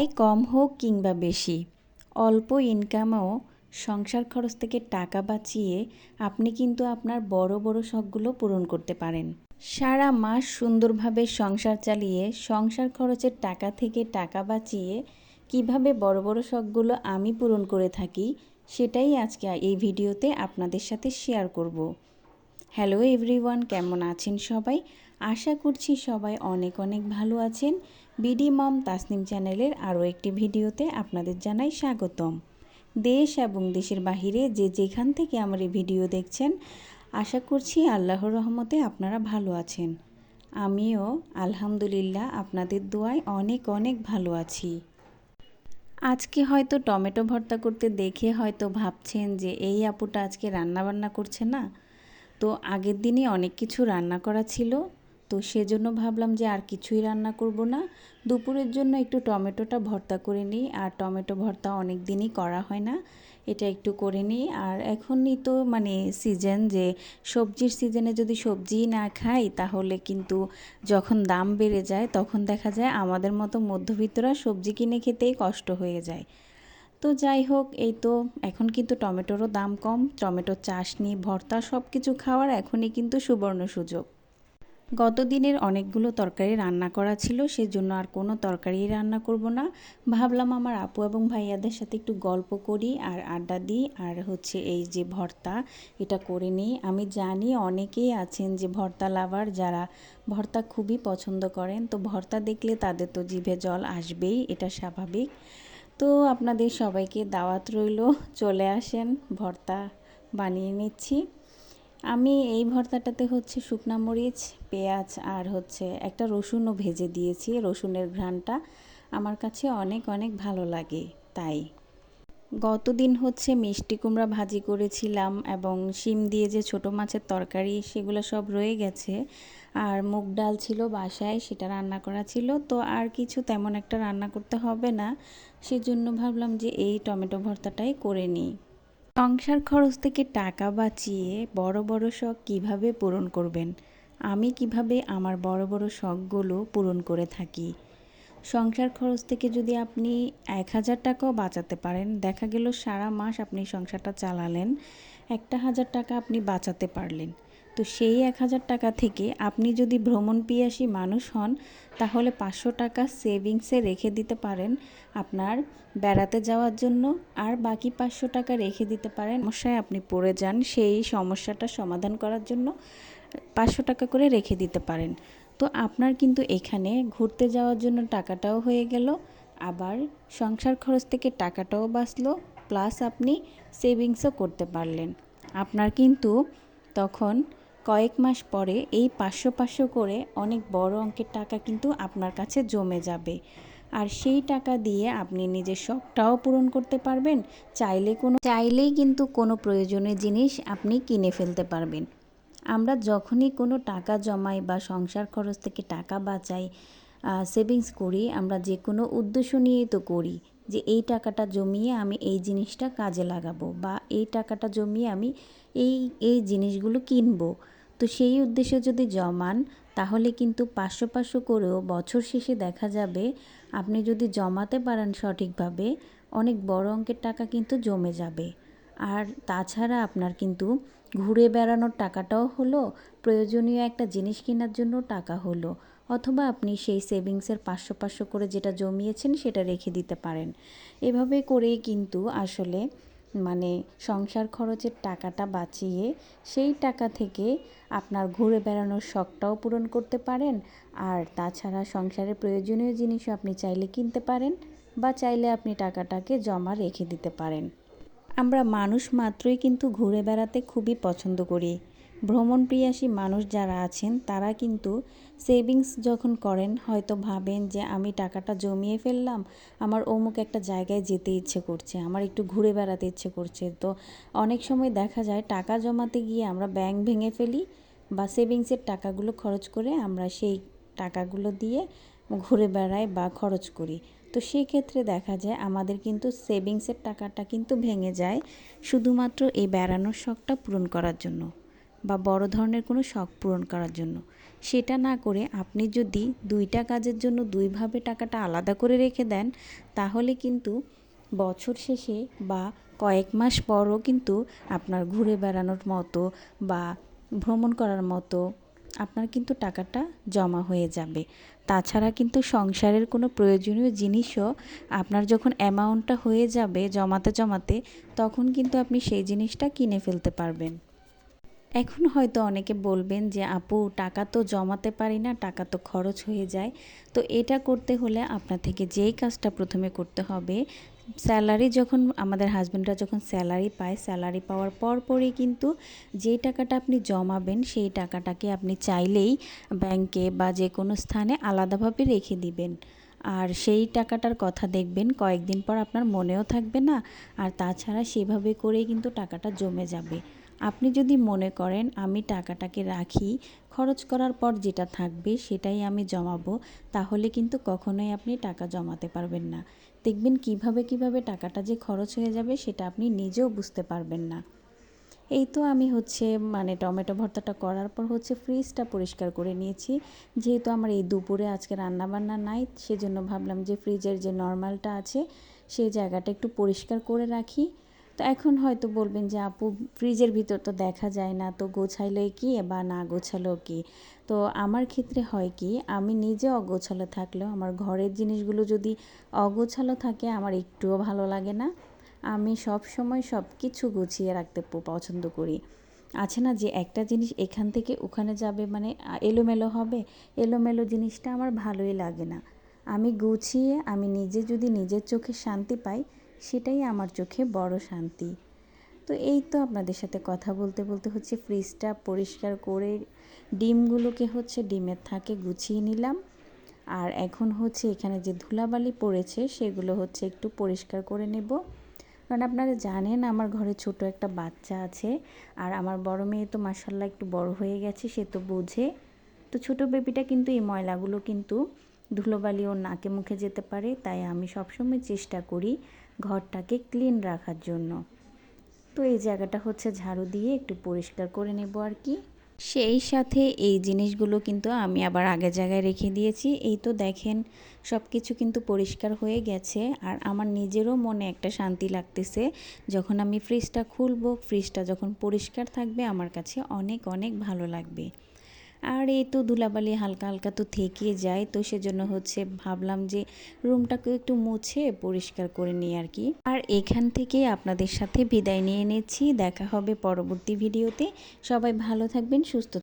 আয় কম হোক কিংবা বেশি, অল্প ইনকামেও সংসার খরচ থেকে টাকা বাঁচিয়ে আপনি কিন্তু আপনার বড় বড় শখগুলো পূরণ করতে পারেন। সারা মাস সুন্দরভাবে সংসার চালিয়ে, সংসার খরচের টাকা থেকে টাকা বাঁচিয়ে কীভাবে বড় বড় শখগুলো আমি পূরণ করে থাকি, সেটাই আজকে এই ভিডিওতে আপনাদের সাথে শেয়ার করব। হ্যালো এভরিওয়ান কেমন আছেন সবাই? আশা করছি সবাই অনেক অনেক ভালো আছেন। বিডি মম তাসনিম চ্যানেলের আরও একটি ভিডিওতে আপনাদের জানাই স্বাগতম। দেশ এবং দেশের বাহিরে যে যেখান থেকে আমার এই ভিডিও দেখছেন, আশা করছি আল্লাহর রহমতে আপনারা ভালো আছেন। আমিও আলহামদুলিল্লাহ আপনাদের দোয়ায় অনেক অনেক ভালো আছি। আজকে হয়তো টমেটো ভর্তা করতে দেখে হয়তো ভাবছেন যে এই আপুটা আজকে রান্না বান্না করছে না? তো আগের দিনই অনেক কিছু রান্না করা ছিল তো সেজন্য ভাবলাম যে আর কিছুই রান্না করব না। দুপুরের জন্য একটু টমেটোটা ভর্তা করে নিই। আর টমেটো ভর্তা অনেক দিনই করা হয় না। এটা একটু করে নিই। আর এখনই তো মানে সিজন যে সবজির সিজনে যদি সবজি না খাই, তাহলে কিন্তু যখন দাম বেড়ে যায়, তখন দেখা যায় আমাদের মতো মধ্যবিত্তরা সবজি কিনে খেতেই কষ্ট হয়ে যায়। তো যাই হোক, এই তো এখন কিন্তু টমেটোরও দাম কম। টমেটোর চাশনি, ভর্তা সব কিছু খাওয়ার এখনই কিন্তু সুবর্ণ সুযোগ। গত দিনের অনেকগুলো তরকারি রান্না করা ছিল, সেজন্য আর কোনো তরকারি রান্না করব না। ভাবলাম আমার আপু এবং ভাইয়াদের সাথে একটু গল্প করি আর আড্ডা দিই। আর হচ্ছে এই যে ভর্তা, এটা করে নিই। আমি জানি অনেকেই আছেন যে ভর্তা লাভার, যারা ভর্তা খুবই পছন্দ করেন। তো ভর্তা দেখলে তাদের তো জিভে জল আসবেই, এটা স্বাভাবিক। তো আপনাদের সবাইকে দাওয়াত রইল, চলে আসেন, ভর্তা বানিয়ে নিচ্ছি। আমি এই ভর্তাটাতে হচ্ছে শুকনা মরিচ, পেঁয়াজ আর হচ্ছে একটা রসুনও ভেজে দিয়েছি, রসুনের ঘ্রাণটা। আমার কাছে অনেক অনেক ভালো লাগে, তাই। গতদিন হচ্ছে মিষ্টি কুমড়া ভাজি করেছিলাম এবং শিম দিয়ে যে ছোট মাছের তরকারি সেগুলো সব রয়ে গেছে। আর মুগ ডাল ছিল বাসায়, সেটা রান্না করা ছিল, তো আর কিছু তেমন একটা রান্না করতে হবে না। সেজন্য ভাবলাম যে এই টমেটো ভর্তাটাই করে নিই। সংসার খরচ থেকে টাকা বাঁচিয়ে বড় বড় শখ কীভাবে পূরণ করবেন? আমি কীভাবে আমার বড় বড় শখগুলো পূরণ করে থাকি? সংসার খরচ থেকে যদি আপনি এক হাজার টাকাও বাঁচাতে পারেন, দেখা গেল সারা মাস আপনি সংসারটা চালালেন, একটা হাজার টাকা আপনি বাঁচাতে পারলেন। তো সেই এক হাজার টাকা থেকে আপনি যদি ভ্রমণ পিয়াসী মানুষ হন, তাহলে পাঁচশো টাকা সেভিংসে রেখে দিতে পারেন আপনার বেড়াতে যাওয়ার জন্য। আর বাকি পাঁচশো টাকা রেখে দিতে পারেন সমস্যায় আপনি পড়ে যান, সেই সমস্যাটা সমাধান করার জন্য পাঁচশো টাকা করে রেখে দিতে পারেন। তো আপনার কিন্তু এখানে ঘুরতে যাওয়ার জন্য টাকাটাও হয়ে গেল, আবার সংসার খরচ থেকে টাকাটাও বাঁচলো, প্লাস আপনি সেভিংসও করতে পারলেন। আপনার কিন্তু তখন কয়েক মাস পরে এই পাঁচশো পাঁচশো করে অনেক বড় অঙ্কের টাকা কিন্তু আপনার কাছে জমে যাবে। আর সেই টাকা দিয়ে আপনি নিজের শখটাও পূরণ করতে পারবেন। চাইলে কোনো চাইলেই কিন্তু কোনো প্রয়োজনীয় জিনিস আপনি কিনে ফেলতে পারবেন। আমরা যখনই কোনো টাকা জমাই বা সংসার খরচ থেকে টাকা বাঁচাই সেভিংস করি, আমরা যে কোনো উদ্দেশ্য নিয়েই তো করি। যে এই টাকাটা জমিয়ে আমি এই জিনিসটা কাজে লাগাবো বা এই টাকাটা জমিয়ে আমি এই এই জিনিসগুলো কিনবো। তো সেই উদ্দেশ্যে যদি জমান, তাহলে কিন্তু পাঁচশো পাঁচশো করেও বছর শেষে দেখা যাবে আপনি যদি জমাতে পারেন সঠিকভাবে, অনেক বড় অঙ্কের টাকা কিন্তু জমে যাবে। আর তাছাড়া আপনার কিন্তু ঘুরে বেড়ানোর টাকাটাও হলো, প্রয়োজনীয় একটা জিনিস কেনার জন্য টাকা হলো। অথবা আপনি সেই সেভিংসের পাঁচশো পাঁচশো করে যেটা জমিয়েছেন সেটা রেখে দিতে পারেন। এভাবে করেই কিন্তু আসলে মানে সংসার খরচের টাকাটা বাঁচিয়ে সেই টাকা থেকে আপনার ঘুরে বেড়ানোর শখটাও পূরণ করতে পারেন। আর তাছাড়া সংসারের প্রয়োজনীয় জিনিসও আপনি চাইলে কিনতে পারেন বা চাইলে আপনি টাকাটাকে জমা রেখে দিতে পারেন। আমরা মানুষ মাত্রই কিন্তু ঘুরে বেড়াতে খুবই পছন্দ করি। ভ্রমণ প্রিয়াসী মানুষ যারা আছেন, তারা কিন্তু সেভিংস যখন করেন, হয়তো ভাবেন যে, আমি টাকাটা জমিয়ে ফেললাম, আমার অমুক একটা জায়গায় যেতে ইচ্ছে করছে, আমার একটু ঘুরে বেড়াতে ইচ্ছে করছে। তো অনেক সময় দেখা যায়, টাকা জমাতে গিয়ে আমরা ব্যাংক ভেঙে ফেলি বা সেভিংসের টাকাগুলো খরচ করে আমরা সেই টাকাগুলো দিয়ে ঘুরে বেড়াই বা খরচ করি। তো সেই ক্ষেত্রে দেখা যায়, আমাদের কিন্তু সেভিংসের টাকাটা কিন্তু ভেঙে যায়, শুধুমাত্র এই বেড়ানোর শখটা পূরণ করার জন্য। বা বড় ধরনের কোনো শখ পূরণ করার জন্য। সেটা না করে আপনি যদি দুইটা কাজের জন্য দুইভাবে টাকাটা আলাদা করে রেখে দেন, তাহলে কিন্তু বছর শেষে বা কয়েক মাস পরও কিন্তু আপনার ঘুরে বেড়ানোর মতো বা ভ্রমণ করার মতো আপনার কিন্তু টাকাটা জমা হয়ে যাবে। তাছাড়া কিন্তু সংসারের কোনো প্রয়োজনীয় জিনিসও আপনার যখন অ্যামাউন্টটা হয়ে যাবে জমাতে জমাতে, তখন কিন্তু আপনি সেই জিনিসটা কিনে ফেলতে পারবেন। এখন হয়তো অনেকে বলবেন যে, আপু, টাকা তো জমাতে পারি না, টাকা তো খরচ হয়ে যায়। তো এটা করতে হলে আপনার থেকে যেই কাজটা প্রথমে করতে হবে, স্যালারি যখন, আমাদের হাজব্যান্ডরা যখন স্যালারি পায়, স্যালারি পাওয়ার পর পরই কিন্তু যেই টাকাটা আপনি জমাবেন, সেই টাকাটাকে আপনি চাইলেই ব্যাংকে বা যে কোনো স্থানে আলাদাভাবে রেখে দিবেন। আর সেই টাকাটার কথা দেখবেন, কয়েকদিন পর আপনার মনেও থাকবে না, আর তাছাড়া সেভাবে করেই কিন্তু টাকাটা জমে যাবে। আপনি যদি মনে করেন আমি টাকাটাকে রাখি, খরচ করার পর যেটা থাকবে সেটাই আমি জমাবো, তাহলে কিন্তু কখনোই আপনি টাকা জমাতে পারবেন না। দেখবেন কীভাবে কীভাবে টাকাটা যে খরচ হয়ে যাবে সেটা আপনি নিজেও বুঝতে পারবেন না। এই তো আমি হচ্ছে মানে টমেটো ভর্তাটা করার পর হচ্ছে ফ্রিজটা পরিষ্কার করে নিয়েছি। যেহেতু আমার এই দুপুরে আজকে রান্নাবান্না নাই, সেজন্য ভাবলাম যে ফ্রিজের যে নর্মালটা আছে, সেই জায়গাটা একটু পরিষ্কার করে রাখি। তো এখন হয়তো বলবেন যে, আপু ফ্রিজের ভিতর তো দেখা যায় না, তো গোছাইলে কি বা না গোছালো কি? তো আমার ক্ষেত্রে হয় কি, আমি নিজে অগোছালো থাকলেও, আমার ঘরের জিনিসগুলো যদি অগোছালো থাকে, আমার একটুও ভালো লাগে না। আমি সব সময় সব কিছু গুছিয়ে রাখতে পছন্দ করি। আছে না যে, একটা জিনিস এখান থেকে ওখানে যাবে মানে এলোমেলো হবে, এলোমেলো জিনিসটা আমার ভালোই লাগে না। আমি গুছিয়ে, আমি নিজে যদি নিজের চোখে শান্তি পাই সেটাই আমার চোখে বড় শান্তি। তো এই তো আপনাদের সাথে কথা বলতে বলতে হচ্ছে ফ্রিজটা পরিষ্কার করে ডিমগুলোকে হচ্ছে ডিমের থাকে গুছিয়ে নিলাম। আর এখন হচ্ছে এখানে যে ধুলাবালি পড়েছে সেগুলো হচ্ছে একটু পরিষ্কার করে নেব। কারণ আপনারা জানেন আমার ঘরে ছোট একটা বাচ্চা আছে আর আমার বড় মেয়ে তো মাসাল্লাহ একটু বড় হয়ে গেছে, সে তো বোঝে। তো ছোট বেবিটা কিন্তু এই ময়লাগুলো কিন্তু ধুলোবালি ওর নাকে মুখে যেতে পারে, তাই আমি সবসময় চেষ্টা করি ঘরটাকে ক্লিন রাখার জন্য। তো এই জায়গাটা হচ্ছে ঝাড়ু দিয়ে একটু পরিষ্কার করে নেব আর কি। সেই সাথে এই জিনিসগুলো কিন্তু আমি আবার আগের জায়গায় রেখে দিয়েছি। এই তো দেখেন সব কিছু কিন্তু পরিষ্কার হয়ে গেছে। আর আমার নিজেরও মনে একটা শান্তি লাগতেছে, যখন আমি ফ্রিজটা খুলবো, ফ্রিজটা যখন পরিষ্কার থাকবে, আমার কাছে অনেক অনেক ভালো লাগবে। আর এই তো ধুলাবালি হালকা হালকা তো থেকে যায়, তো সেজন্য হচ্ছে ভাবলাম যে রুমটাকে একটু মুছে পরিষ্কার করে নিই আর কি। আর এখান থেকে আপনাদের সাথে বিদায় নিয়ে নিচ্ছি, দেখা হবে পরবর্তী ভিডিওতে। সবাই ভালো থাকবেন, সুস্থ